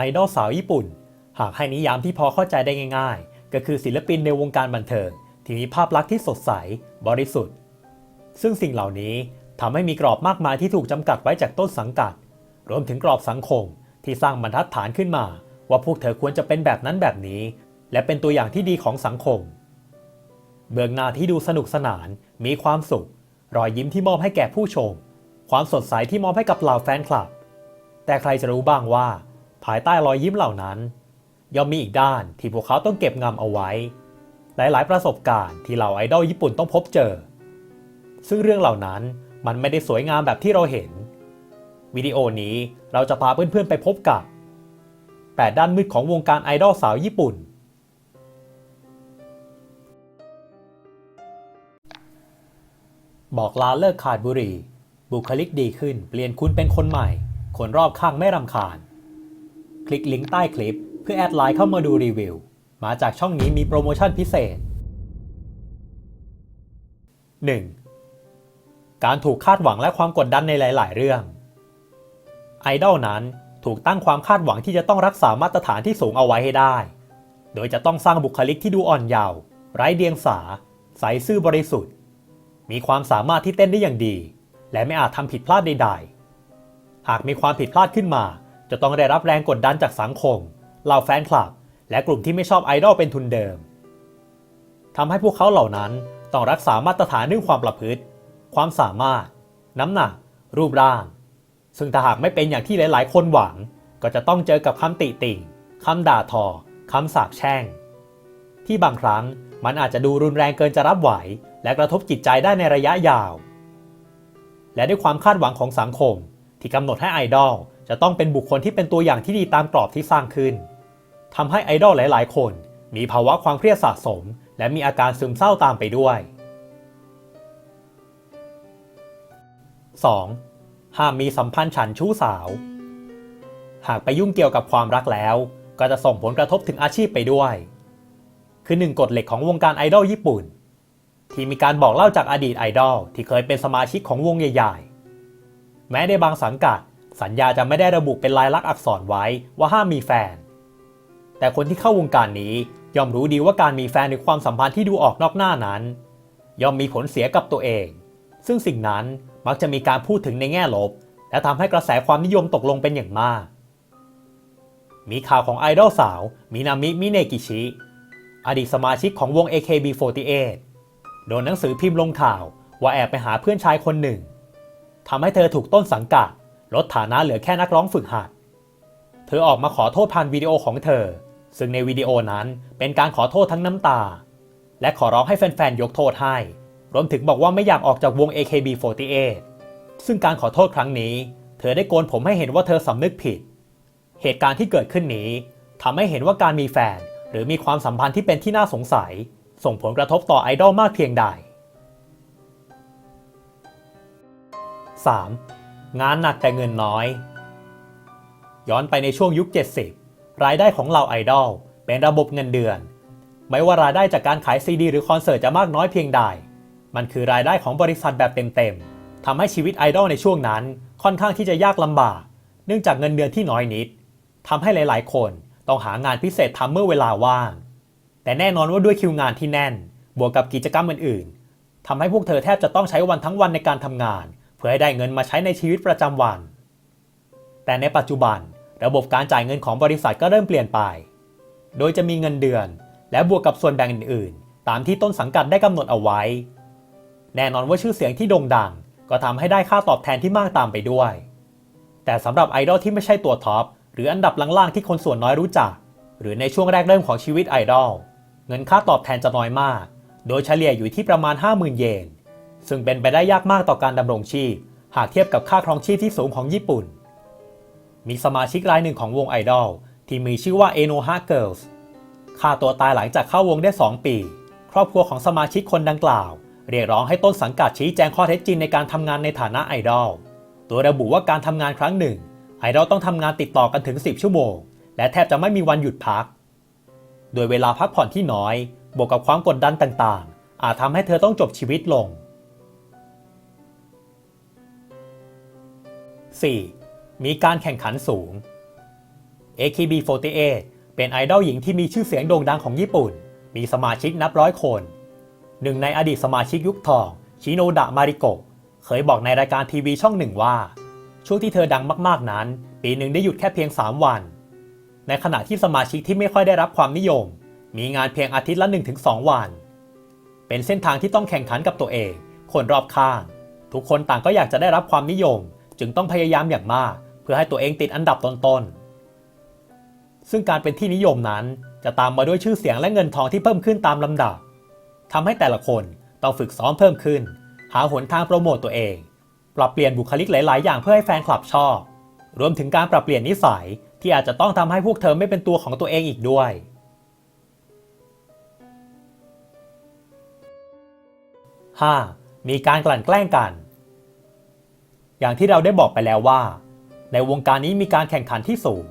ไอดอลสาวญี่ปุ่น หากให้นิยามที่พอเข้าใจได้ง่าย ๆ ก็คือศิลปินในวงการบันเทิง ที่มีภาพลักษณ์ที่สดใส บริสุทธิ์ ซึ่งสิ่งเหล่านี้ทำให้มีกรอบมากมายที่ถูกจำกัดไว้จากต้นสังกัด รวมถึงกรอบสังคมที่สร้างบรรทัดฐานขึ้นมา ว่าพวกเธอควรจะเป็นแบบนั้นแบบนี้ และเป็นตัวอย่างที่ดีของสังคม เบื้องหน้าที่ดูสนุกสนาน มีความสุข รอยยิ้มที่มอบให้แก่ผู้ชม ความสดใสที่มอบให้กับเหล่าแฟนคลับ แต่ใครจะรู้บ้างว่า ภายใต้รอยยิ้มเหล่านั้น ย่อมมีอีกด้านที่พวกเขาต้องเก็บงำเอาไว้ หลายๆ ประสบการณ์ที่เหล่าไอดอลญี่ปุ่นต้องพบเจอ ซึ่งเรื่องเหล่านั้นมันไม่ได้สวยงามแบบที่เราเห็น วิดีโอนี้เราจะพาเพื่อนๆไปพบกับ 8 ด้านมืดของวงการไอดอลสาวญี่ปุ่น บอกลาเลิกขาดบุหรี่ บุคลิกดีขึ้นเปลี่ยนคุณเป็นคนใหม่ คนรอบข้างไม่รำคาญ ลิกลิงก์ใต้คลิป เพื่อแอดไลน์เข้ามาดูรีวิว มาจากช่องนี้มีโปรโมชั่นพิเศษ 1. การถูกคาดหวังและความกดดันในหลาย ๆ เรื่อง ไอดอลนั้นถูกตั้งความคาดหวังที่จะต้องรักษามาตรฐานที่สูงเอาไว้ให้ได้ โดยจะต้องสร้างบุคลิกที่ดูอ่อนเยาว์ไร้เดียงสา ใสซื่อบริสุทธิ์ มีความสามารถที่เต้นได้อย่างดี และไม่อาจทำผิดพลาดใด ๆ หากมีความผิดพลาดขึ้นมา จะต้องได้รับแรงกดดันจากสังคมเหล่าแฟนคลับ และกลุ่มที่ไม่ชอบไอดอลเป็นทุนเดิมทำให้พวกเขาเหล่านั้นต้องรักษามาตรฐานเรื่องความประพฤติ ความสามารถ น้ำหนัก รูปร่าง ซึ่งถ้าหากไม่เป็นอย่างที่หลาย ๆ คนหวัง ก็จะต้องเจอกับคำติติ่งคำด่าทอคำสาปแช่ง ที่บางครั้งมันอาจจะดูรุนแรงเกินจะรับไหว และกระทบจิตใจได้ในระยะยาว และด้วยความคาดหวังของสังคม ที่กำหนดให้ไอดอล จะต้องเป็นบุคคลที่เป็นตัวอย่างที่ดีตามกรอบที่สร้างขึ้นทำให้ไอดอลหลาย ๆ คน มีภาวะความเครียดสะสม และมีอาการซึมเศร้าตามไปด้วย 2. ห้ามมีสัมพันธ์ฉันชู้สาว หากไปยุ่งเกี่ยวกับความรักแล้ว ก็จะส่งผลกระทบถึงอาชีพไปด้วย คือหนึ่งกฎเหล็กของวงการไอดอลญี่ปุ่น ที่มีการบอกเล่าจากอดีตไอดอลที่เคยเป็นสมาชิกของวงใหญ่ ๆ แม้ในบางสังกัด สัญญาจะไม่ได้ระบุเป็นลายลักษณ์อักษรไว้ว่าห้ามมีแฟน แต่คนที่เข้าวงการนี้ย่อมรู้ดีว่าการมีแฟนหรือความสัมพันธ์ที่ดูออกนอกหน้านั้น ย่อมมีผลเสียกับตัวเอง ซึ่งสิ่งนั้นมักจะมีการพูดถึงในแง่ลบ และทำให้กระแสความนิยมตกลงเป็นอย่างมาก มีข่าวของไอดอลสาวมินามิมิเนกิชิอดีตสมาชิกของวง AKB48 โดนหนังสือพิมพ์ลงข่าวว่าแอบไปหาเพื่อนชายคนหนึ่งทำให้เธอถูกต้นสังกัด ลดฐานะเหลือแค่นักร้องฝึกหัด เธอออกมาขอโทษผ่านวิดีโอของเธอ ซึ่งในวิดีโอนั้นเป็นการขอโทษทั้งน้ำตา และขอร้องให้แฟนๆ ยกโทษให้ รวมถึงบอกว่าไม่อยากออกจากวง AKB48 ซึ่งการขอโทษครั้งนี้ เธอได้โกนผมให้เห็นว่าเธอสำนึกผิด เหตุการณ์ที่เกิดขึ้นนี้ทำให้เห็นว่าการมีแฟน หรือมีความสัมพันธ์ที่เป็นที่น่าสงสัย ส่งผลกระทบต่อไอดอลมากเพียงใด 3. งานหนักแต่เงินน้อย ย้อนไปในช่วงยุค 70 รายได้ของเหล่าไอดอลเป็นระบบเงินเดือน ไม่ว่ารายได้จากการขายซีดีหรือคอนเสิร์ตจะมากน้อยเพียงใด มันคือรายได้ของบริษัทแบบเต็มๆทำให้ชีวิตไอดอลในช่วงนั้นค่อนข้างที่จะยากลำบาก เนื่องจากเงินเดือนที่น้อยนิดทำให้หลายๆ คนต้องหางานพิเศษทำเมื่อเวลาว่าง แต่แน่นอนว่าด้วยคิวงานที่แน่น บวกกับกิจกรรมอื่นๆทำให้พวกเธอแทบจะต้องใช้วันทั้งวันในการทำงาน พื่อให้ได้เงินมาใช้ในชีวิตประจำวัน แต่ในปัจจุบันระบบการจ่ายเงินของบริษัทก็เริ่มเปลี่ยนไป โดยจะมีเงินเดือน และบวกกับส่วนแบ่งอื่นๆ ตามที่ต้นสังกัดได้กำหนดเอาไว้ แน่นอนว่าชื่อเสียงที่โด่งดัง ก็ทำให้ได้ค่าตอบแทนที่มากตามไปด้วย แต่สำหรับไอดอลที่ไม่ใช่ตัวท็อปหรืออันดับล่างๆที่คนส่วนน้อยรู้จัก หรือในช่วงแรกเริ่มของชีวิตไอดอลเงินค่าตอบแทนจะน้อยมาก โดยเฉลี่ยอยู่ที่ประมาณ 50,000 เยน ซึ่งเป็นไปได้ยากมากต่อการดำรงชีพ หากเทียบกับค่าครองชีพที่สูงของญี่ปุ่น มีสมาชิกรายหนึ่งของวงไอดอลที่มีชื่อว่า Enoha Girls ฆ่าตัวตายหลังจากเข้าวงได้ 2 ปี ครอบครัวของสมาชิกคนดังกล่าว เรียกร้องให้ต้นสังกัดชี้แจงข้อเท็จจริงในการทำงานในฐานะไอดอลโดยระบุว่าการทำงานครั้งหนึ่ง ไอดอลต้องทำงานติดต่อกันถึง 10 ชั่วโมง และแทบจะไม่มีวันหยุดพัก โดยเวลาพักผ่อนที่น้อย บวกกับความกดดันต่างๆ อาจทำให้เธอต้องจบชีวิตลง 4. มีการแข่งขันสูง AKB48 เป็นไอดอลหญิงที่มีชื่อเสียงโด่งดังของญี่ปุ่น มีสมาชิกนับร้อยคน หนึ่งในอดีตสมาชิกยุคทอง ชิโนดะมาริโกะ เคยบอกในรายการทีวีช่องหนึ่งว่า ช่วงที่เธอดังมากๆนั้น ปีหนึ่งได้หยุดแค่เพียง 3 วัน ในขณะที่สมาชิกที่ไม่ค่อยได้รับความนิยม มีงานเพียงอาทิตย์ละ 1-2 วัน เป็นเส้นทางที่ต้องแข่งขันกับตัวเอง คนรอบข้าง ทุกคนต่างก็อยากจะได้รับความนิยม จึงต้องพยายามอย่างมาก เพื่อให้ตัวเองติดอันดับต้นๆ ซึ่งการเป็นที่นิยมนั้นจะตามมาด้วยชื่อเสียงและเงินทองที่เพิ่มขึ้นตามลำดับทำให้แต่ละคนต้องฝึกซ้อมเพิ่มขึ้น หาหนทางโปรโมตตัวเอง ปรับเปลี่ยนบุคลิกหลาย ๆ อย่างเพื่อให้แฟนคลับชอบ รวมถึงการปรับเปลี่ยนนิสัยที่อาจจะต้องทำให้พวกเธอไม่เป็นตัวของตัวเองอีกด้วย 5. มีการกลั่นแกล้งกัน อย่างที่เราได้บอกไปแล้วว่า ในวงการนี้มีการแข่งขันที่สูง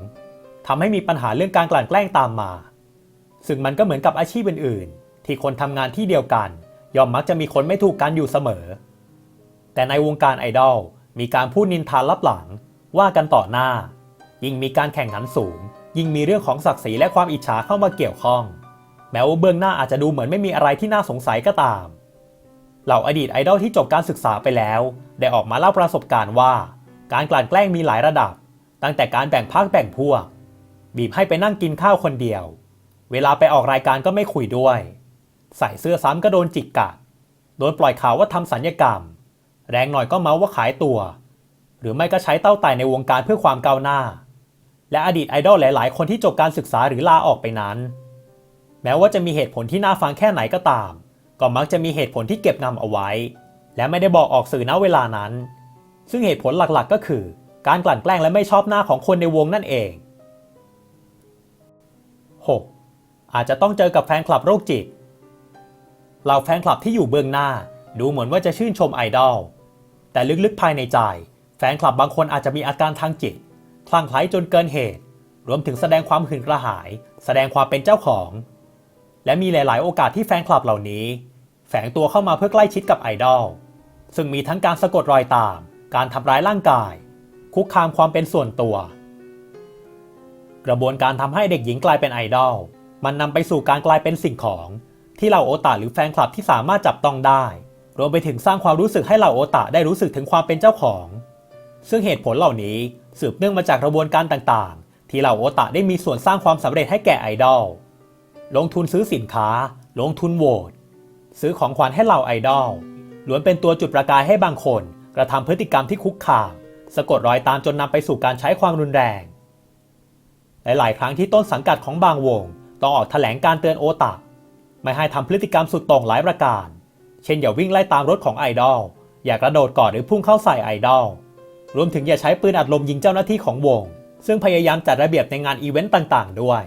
ทำให้มีปัญหาเรื่องการกลั่นแกล้งตามมา ซึ่งมันก็เหมือนกับอาชีพอื่นๆ ที่คนทำงานที่เดียวกัน ย่อมมักจะมีคนไม่ถูกกันอยู่เสมอ แต่ในวงการไอดอลมีการพูดนินทาลับหลัง ว่ากันต่อหน้า ยิ่งมีการแข่งขันสูง ยิ่งมีเรื่องของศักดิ์ศรีและความอิจฉาเข้ามาเกี่ยวข้อง แม้ว่าเบื้องหน้าอาจจะดูเหมือนไม่มีอะไรที่น่าสงสัยก็ตาม เหล่าอดีตไอดอลที่จบการศึกษาไปแล้ว ได้ออกมาเล่าประสบการณ์ว่า การกลั่นแกล้งมีหลายระดับ ตั้งแต่การแบ่งพรรคแบ่งพวก บีบให้ไปนั่งกินข้าวคนเดียว เวลาไปออกรายการก็ไม่คุยด้วย ใส่เสื้อซ้ำก็โดนจิกกัด โดนปล่อยข่าวว่าทำสัญญกรรม แรงหน่อยก็เมาว่าขายตัว หรือไม่ก็ใช้เต้าไต่ในวงการเพื่อความก้าวหน้า และอดีตไอดอลหลาย ๆ คนที่จบการศึกษาหรือลาออกไปนั้น แม้ว่าจะมีเหตุผลที่น่าฟังแค่ไหนก็ตาม ก็มักจะมีเหตุผลที่เก็บงำเอาไว้ และไม่ได้บอกออกสื่อณเวลานั้น ซึ่งเหตุผลหลักๆก็คือ การกลั่นแกล้งและไม่ชอบหน้าของคนในวงนั่นเอง 6. อาจจะต้องเจอกับแฟนคลับโรคจิตเหล่าแฟนคลับที่อยู่เบื้องหน้า ดูเหมือนว่าจะชื่นชมไอดอลแต่ลึกๆภายในใจ แฟนคลับบางคนอาจจะมีอาการทางจิตคลั่งไคล้จนเกินเหตุ รวมถึงแสดงความหื่นกระหาย แสดงความเป็นเจ้าของ และมีหลาย ๆ โอกาสที่แฟนคลับเหล่านี้ แฝงตัวเข้ามาเพื่อใกล้ชิดกับไอดอล ซึ่งมีทั้งการสะกดรอยตาม การทำร้ายร่างกาย คุกคามความเป็นส่วนตัว กระบวนการทำให้เด็กหญิงกลายเป็นไอดอล มันนำไปสู่การกลายเป็นสิ่งของ ที่เหล่าโอตาหรือแฟนคลับที่สามารถจับต้องได้ รวมไปถึงสร้างความรู้สึกให้เหล่าโอตาได้รู้สึกถึงความเป็นเจ้าของ ซึ่งเหตุผลเหล่านี้สืบเนื่องมาจากกระบวนการต่างๆ ที่เหล่าโอตาได้มีส่วนสร้างความสำเร็จให้แก่ไอดอล ลงทุนซื้อสินค้า ลงทุนโหวต ซื้อของขวัญให้เหล่าไอดอลล้วนเป็นตัวจุดประกายให้บางคน กระทำพฤติกรรมที่คุกคาม สะกดรอยตามจนนำไปสู่การใช้ความรุนแรง หลาย ๆ ครั้งที่ต้นสังกัดของบางวง ต้องออกแถลงการเตือนโอตาไม่ให้ทำพฤติกรรมสุดโต่งหลายประการ เช่นอย่าวิ่งไล่ตามรถของไอดอล อย่ากระโดดกอดหรือพุ่งเข้าใส่ไอดอล รวมถึงอย่าใช้ปืนอัดลมยิงเจ้าหน้าที่ของวง ซึ่งพยายามจัดระเบียบในงานอีเวนต์ต่าง ๆ ด้วย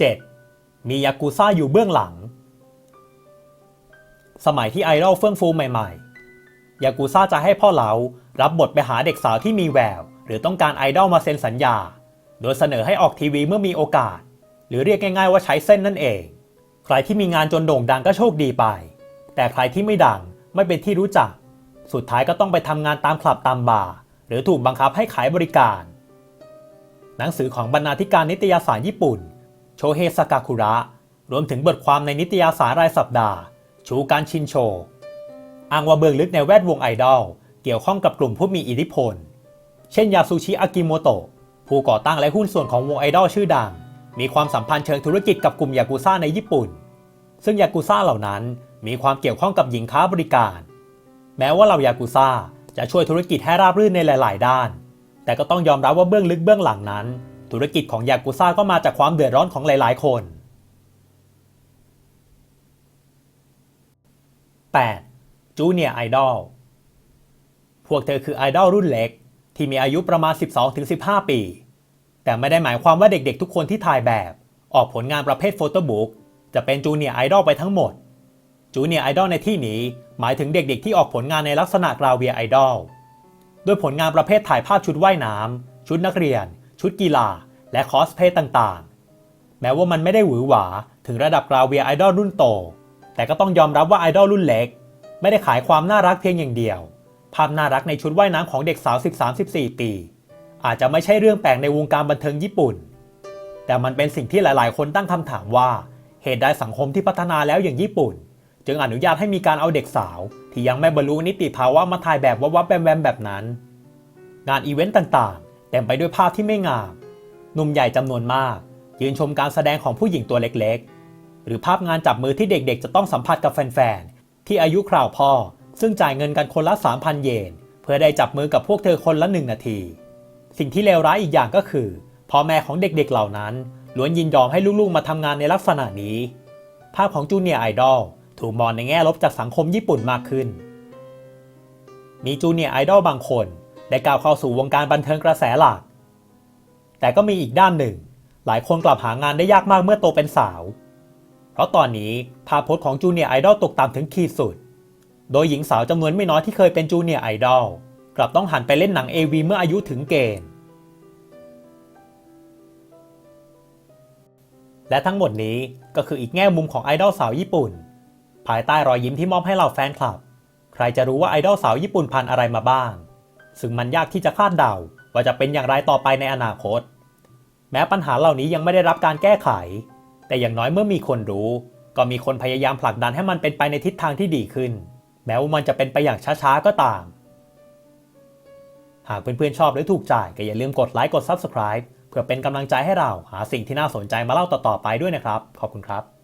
7. มียากูซ่าอยู่เบื้องหลัง สมัยที่ไอดอลเฟื่องฟูใหม่ๆ ยากูซ่าจะให้พ่อเหลารับบทไปหาเด็กสาวที่มีแวว หรือต้องการไอดอลมาเซ็นสัญญา โดยเสนอให้ออกทีวีเมื่อมีโอกาส หรือเรียกง่ายๆว่าใช้เส้นนั่นเอง ใครที่มีงานจนโด่งดังก็โชคดีไป แต่ใครที่ไม่ดังไม่เป็นที่รู้จัก สุดท้ายก็ต้องไปทำงานตามคลับตามบาร์หรือถูกบังคับให้ขายบริการ หนังสือของบรรณาธิการนิตยสารญี่ปุ่น โชเฮสกาคุระ รวมถึงบทความในนิตยสารรายสัปดาห์ ชูการชินโช อ้างว่าเบื้องลึกในแวดวงไอดอล เกี่ยวข้องกับกลุ่มผู้มีอิทธิพล เช่นยาซูชิอากิโมโตะผู้ก่อตั้งและหุ้นส่วนของวงไอดอลชื่อดัง มีความสัมพันธ์เชิงธุรกิจกับกลุ่มยากุซ่าในญี่ปุ่น ซึ่งยากุซ่าเหล่านั้นมีความเกี่ยวข้องกับหญิงค้าบริการ แม้ว่าเหล่ายากุซ่าจะช่วยธุรกิจให้ราบรื่นในหลาย ๆ ด้าน แต่ก็ต้องยอมรับว่าเบื้องลึกเบื้องหลังนั้น ธุรกิจของยากุซ่าก็มาจากความเดือดร้อนของหลาย ๆ คน 8. จูเนียร์ไอดอลพวกเธอคือไอดอลรุ่นเล็ก ที่มีอายุประมาณ 12-15 ปี แต่ไม่ได้หมายความว่าเด็กๆ ทุกคนที่ถ่ายแบบ ออกผลงานประเภทโฟโต้บุ๊กจะเป็นจูเนียร์ไอดอลไปทั้งหมด จูเนียร์ไอดอลในที่นี้ หมายถึงเด็กๆ ที่ออกผลงานในลักษณะกราเวียไอดอลด้วยผลงานประเภทถ่ายภาพชุดว่ายน้ำชุดนักเรียน ชุดกีฬา และคอสเพลย์ต่างๆ แม้ว่ามันไม่ได้หวือหวาถึงระดับกราเวียไอดอลรุ่นโต แต่ก็ต้องยอมรับว่าไอดอลรุ่นเล็ก ไม่ได้ขายความน่ารักเพียงอย่างเดียว ภาพน่ารักในชุดว่ายน้ำของเด็กสาว 13-14 ปี อาจจะไม่ใช่เรื่องแปลกในวงการบันเทิงญี่ปุ่น แต่มันเป็นสิ่งที่หลายๆ คนตั้งคำถามว่า เหตุใดสังคมที่พัฒนาแล้วอย่างญี่ปุ่น จึงอนุญาตให้มีการเอาเด็กสาว ที่ยังไม่บรรลุนิติภาวะมาถ่ายแบบวับๆแวมๆแบบนั้น งานอีเวนต์ต่างๆ เต็มไปด้วยภาพที่ไม่งามหนุ่มใหญ่จำนวนมาก ยืนชมการแสดงของผู้หญิงตัวเล็กๆ หรือภาพงานจับมือที่เด็กๆ จะต้องสัมผัสกับแฟนๆ ที่อายุคราวพ่อ ซึ่งจ่ายเงินกันคนละ 3,000 เยน เพื่อได้จับมือกับพวกเธอคนละหนึ่งนาที สิ่งที่เลวร้ายอีกอย่างก็คือพ่อแม่ของเด็กๆเหล่านั้นล้วนยินยอมให้ลูกๆมาทำงานในลักษณะนี้ ภาพของจูเนียร์ไอดอลถูกมองในแง่ลบจากสังคมญี่ปุ่นมากขึ้น มีจูเนียร์ไอดอลบางคน ได้ก้าวเข้าสู่วงการบันเทิงกระแสหลัก แต่ก็มีอีกด้านหนึ่ง หลายคนกลับหางานได้ยากมากเมื่อโตเป็นสาว เพราะตอนนี้ภาพพจน์ของจูเนียร์ไอดอลตกต่ำถึงขีดสุด โดยหญิงสาวจำนวนไม่น้อยที่เคยเป็นจูเนียร์ไอดอลกลับต้องหันไปเล่นหนัง AV เมื่ออายุถึงเกณฑ์ และทั้งหมดนี้ก็คืออีกแง่มุมของไอดอลสาวญี่ปุ่น ภายใต้รอยยิ้มที่มอบให้เหล่าแฟนคลับ ใครจะรู้ว่าไอดอลสาวญี่ปุ่นผ่านอะไรมาบ้าง ซึ่งมันยากที่จะคาดเดาว่าจะเป็นอย่างไรต่อไปในอนาคต แม้ปัญหาเหล่านี้ยังไม่ได้รับการแก้ไข แต่อย่างน้อยเมื่อมีคนรู้ ก็มีคนพยายามผลักดันให้มันเป็นไปในทิศทางที่ดีขึ้น แม้ว่ามันจะเป็นไปอย่างช้าๆก็ตาม หากเพื่อนๆชอบหรือถูกใจก็อย่าลืมกดไลค์กด Subscribe เพื่อเป็นกำลังใจให้เราหาสิ่งที่น่าสนใจมาเล่าต่อๆไปด้วยนะครับ ขอบคุณครับ